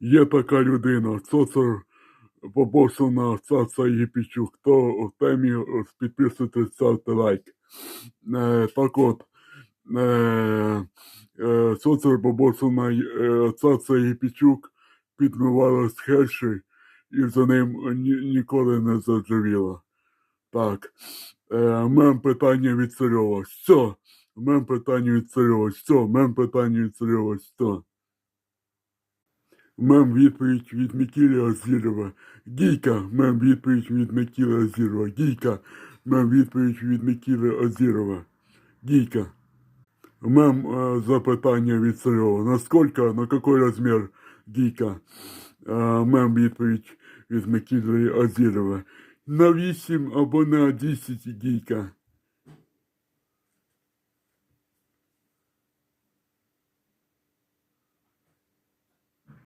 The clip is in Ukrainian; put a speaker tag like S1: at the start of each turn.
S1: Є така людина, Цоцар Побосовна Цаца Єпічук. Хто в темі підписуйтесь, ставте лайк. Е, так от, е, е, Цоцар Побосовна е, Цаца Єпічук підмивала з Херші і за ним ні, ніколи не заржавіла. Так. Е, мем питання від Царьова. Що? Мем питання від Царьова. Що? Мем питання від Царьова. Що? Мем відповідь від Микіли Азірова. Гійка. Мем відповідь від Микіли Азірова. Гійка. Мем відповідь від Микіли Азірова. Гійка. Мем е, запитання від Царьова. Наскільки, на який розмір гійка? Е, мем відповідь від Микіли Азірова. На 8 або на 10 гійка.